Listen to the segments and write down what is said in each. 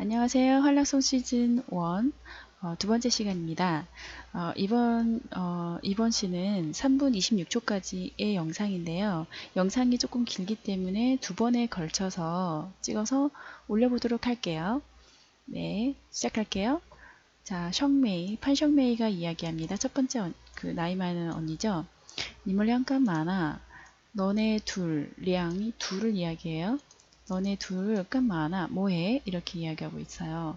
안녕하세요. 한락송 시즌 1 어, 두 번째 시간입니다. 어, 이번 어, 이번 시는 3분 26초까지의 영상인데요. 영상이 조금 길기 때문에 두 번에 걸쳐서 찍어서 올려보도록 할게요. 네, 시작할게요. 자, 션메이, 판션메이가 이야기합니다. 첫 번째 언, 그 나이 많은 언니죠. 니멀 양간 많아. 너네 둘, 량이 둘을 이야기해요. 너네 둘깐 많아. 뭐해? 이렇게 이야기하고 있어요.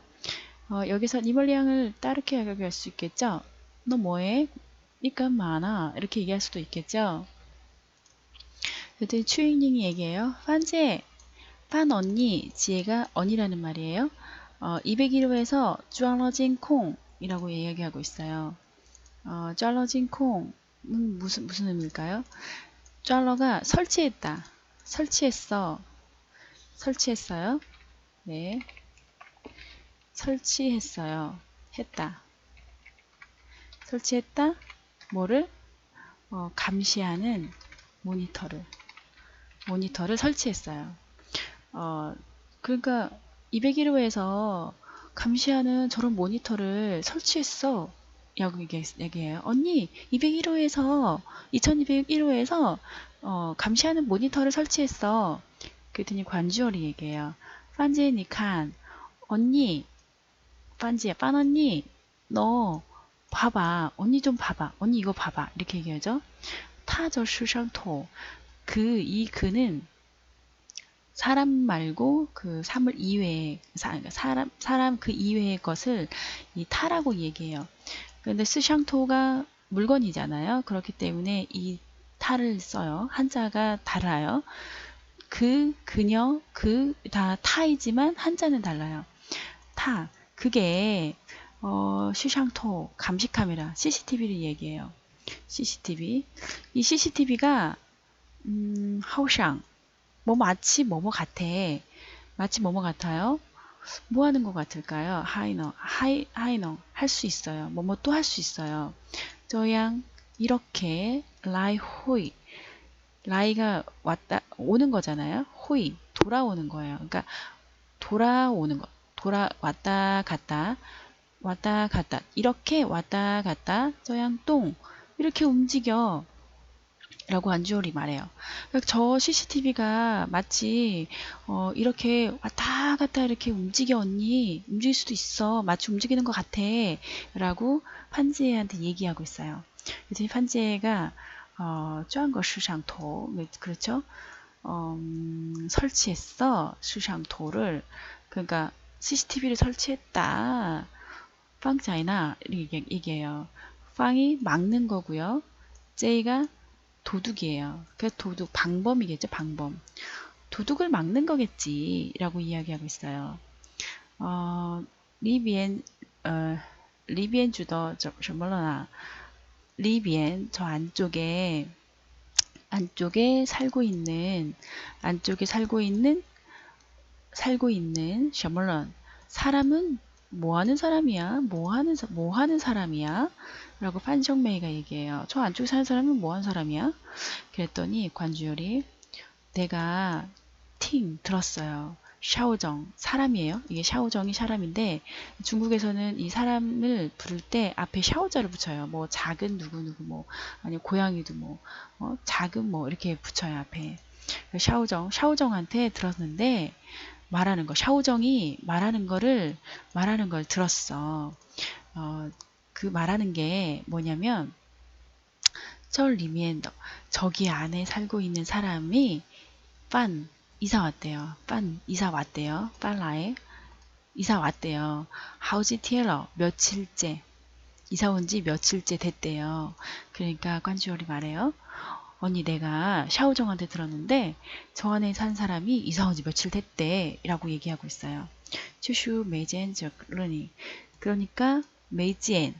어, 여기서 니멀리앙을 따르게 이야기할 수 있겠죠? 너 뭐해? 니깐 많아. 이렇게 얘기할 수도 있겠죠? 그랬더니 추잉닝이 얘기해요. 판제, 판 언니, 지혜가 언니라는 말이에요. 어, 201호에서 쭈얼러진 콩이라고 이야기하고 있어요. 어, 쭈얼러진 콩은 무슨, 무슨 의미일까요? 쭈얼러가 설치했다. 설치했어. 설치했어요. 네. 설치했어요. 했다. 설치했다. 뭐를? 어, 감시하는 모니터를. 모니터를 설치했어요. 어, 그러니까 201호에서 감시하는 저런 모니터를 설치했어. 라고 얘기해요. 언니, 201호에서, 2201호에서, 어, 감시하는 모니터를 설치했어. 그랬더니 관주얼이 얘기해요. 판지에 니칸, 언니, 판지야, 빤 언니, 너 봐봐. 언니 좀 봐봐. 언니 이거 봐봐. 이렇게 얘기하죠. 타저 슈상토. 그, 이 그는 사람 말고 그 사물 이외의 그러니까 사람 사람 그 이외의 것을 이 타라고 얘기해요. 그런데 스샹토가 물건이잖아요. 그렇기 때문에 이 타를 써요. 한자가 달라요. 그, 그녀, 그 다 타이지만 한자는 달라요. 타. 그게 어, 슈샹토 감시 카메라 CCTV를 얘기해요. CCTV. 이 CCTV가 음, 하우샹 뭐 마치 뭐뭐 같아. 마치 뭐뭐 같아요. 뭐 하는 것 같을까요? 하이너, 하이, 하이너 할 수 있어요. 뭐뭐 또 할 수 있어요. 저양 이렇게 라이 호이 라이가 왔다 오는 거잖아요. 호이 돌아오는 거예요. 그러니까 돌아오는 거. 돌아 왔다 갔다 왔다 갔다 이렇게 왔다 갔다 저양똥 이렇게 움직여 라고 안주월이 말해요. 그러니까 저 CCTV가 마치 어, 이렇게 왔다 갔다 이렇게 움직여 언니 움직일 수도 있어 마치 움직이는 것 같아 라고 판지에한테 얘기하고 있어요. 그래서 판지에가 어, 쪼한거 시장토 그렇죠? 어, 음, 설치했어 시장토를 그러니까 CCTV를 설치했다. 빵자이나 이렇게 얘기해요. 빵이 막는 거고요. 제이가 도둑이에요. 그 도둑 방범이겠죠. 방범. 도둑을 막는 거겠지. 라고 이야기하고 있어요. 어, 리비엔 어, 리비엔 주더 저멀러나 리비엔 저 안쪽에 안쪽에 살고 있는 안쪽에 살고 있는 살고 있는 셔멀런 사람은 뭐 하는 사람이야? 뭐 하는 뭐 하는 사람이야? 라고 판정메이가 얘기해요. 저 안쪽에 사는 사람은 뭐 하는 사람이야? 그랬더니 관주열이 내가 팅 들었어요. 샤오정 사람이에요. 이게 샤오정이 사람인데 중국에서는 이 사람을 부를 때 앞에 샤오자를 붙여요. 뭐 작은 누구 누구 뭐 아니 고양이도 뭐 어, 작은 뭐 이렇게 붙여요 앞에. 샤오정 샤오정한테 들었는데 말하는 거 샤오정이 말하는 거를 말하는 걸 들었어. 어, 그 말하는 게 뭐냐면 절 리미엔더 저기 안에 살고 있는 사람이 빤 이사 왔대요. 빤 이사 왔대요. 빨라에 이사 왔대요. 하우지 티엘러 며칠째 이사 온 지 며칠째 됐대요. 그러니까 관주얼이 말해요. 언니 내가 샤오정한테 들었는데 저 안에 산 사람이 이사 온 지 며칠 됐대 라고 얘기하고 있어요. 추슈 메이젠 저르니 그러니까 메이지엔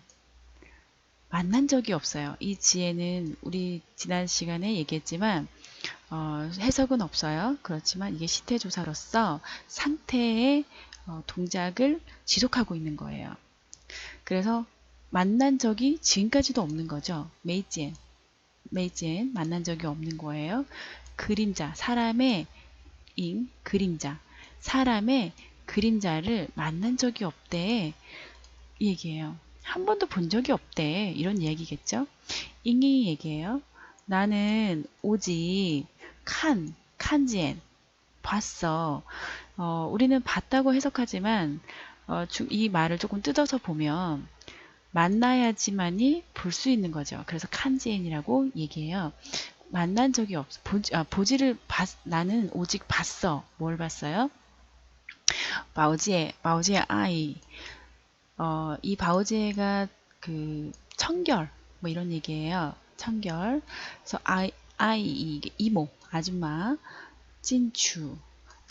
만난 적이 없어요. 이 지혜는 우리 지난 시간에 얘기했지만 어, 해석은 없어요. 그렇지만 이게 시태 조사로서 상태의 어, 동작을 지속하고 있는 거예요. 그래서 만난 적이 지금까지도 없는 거죠. 메이지엔. 메이지엔 만난 적이 없는 거예요. 그림자, 사람의 인, 그림자. 사람의 그림자를 만난 적이 없대. 이 얘기예요. 한 번도 본 적이 없대. 이런 얘기겠죠? 잉잉이 얘기예요. 나는 오직 칸, 칸지엔 봤어. 어, 우리는 봤다고 해석하지만 어, 주- 이 말을 조금 뜯어서 보면 만나야지만이 볼 수 있는 거죠. 그래서 칸지엔이라고 얘기해요. 만난 적이 없어. 보지, 아, 보지를 봤, 나는 오직 봤어. 뭘 봤어요? 바오지에, 바오지에 아이. 어, 이 바오지에가 그 청결, 뭐 이런 얘기예요. 청결. 그래서 아이, 아이 이모 아줌마 진추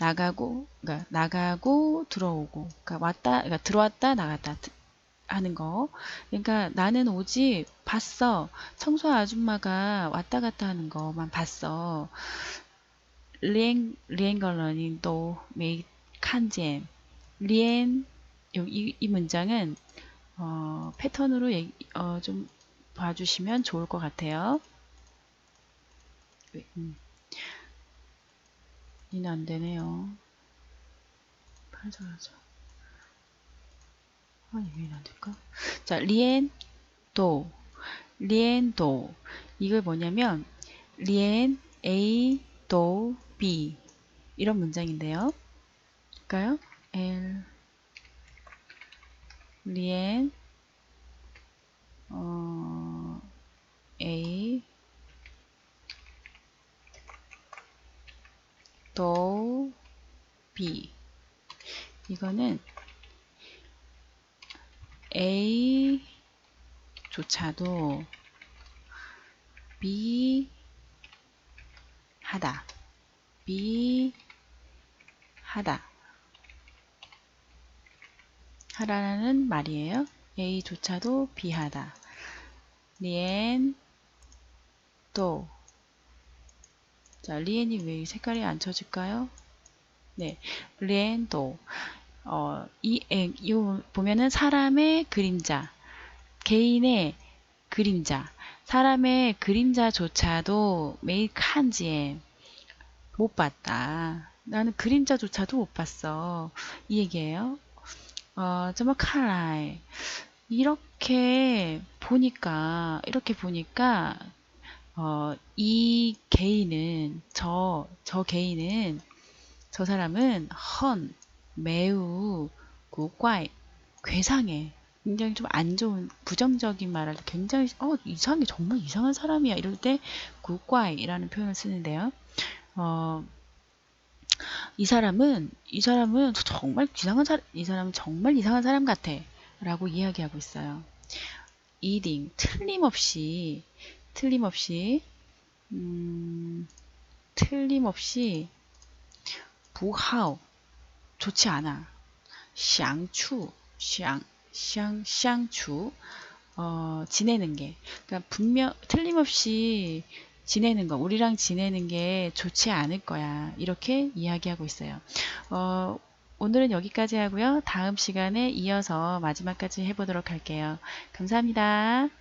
나가고 그러니까 나가고 들어오고 그러니까 왔다 그러니까 들어왔다 나갔다 하는 거. 그러니까 나는 오직 봤어. 청소 아줌마가 왔다 갔다 하는 거만 봤어. 리엔 리엔걸러니 또 메이 칸젠 리엔 이, 이 문장은 어, 패턴으로 얘기, 어, 좀 봐주시면 좋을 것 같아요. 음. 이는 안 되네요. 팔자 하자. 아니 왜 안 될까? 자, 리엔 도, 리엔 도. 이걸 뭐냐면 리엔 A 도 B 이런 문장인데요. 볼까요? L 리엔 어, A 도 B 이거는 A 조차도 B 하다 B 하다 하라는 말이에요. A조차도 B하다. 리엔 또 자, 리엔이 왜 색깔이 안 쳐질까요? 네, 리엔 또 어, 이, 에, 요, 보면은 사람의 그림자, 개인의 그림자, 사람의 그림자조차도 매일 칸지에 못 봤다. 나는 그림자조차도 못 봤어. 이 얘기예요. 어, 정말 칼라이. 이렇게 보니까, 이렇게 보니까, 어, 이 개인은, 저, 저 개인은, 저 사람은 헌, 매우, 구과이, 괴상해. 굉장히 좀 안 좋은, 부정적인 때 굉장히, 어, 이상해. 정말 이상한 사람이야. 이럴 때, 구과이라는 표현을 쓰는데요. 어, 이 사람은 이 사람은 정말 이상한 사람 이 사람은 정말 이상한 사람 같아라고 이야기하고 있어요. 이딩 틀림없이 틀림없이 음, 틀림없이 부하오 좋지 않아. 샹추 샹, 샹, 샹추 어, 지내는 게 그러니까 분명 틀림없이 지내는 거, 우리랑 지내는 게 좋지 않을 거야. 이렇게 이야기하고 있어요. 어, 오늘은 여기까지 하고요. 다음 시간에 이어서 마지막까지 해보도록 할게요. 감사합니다.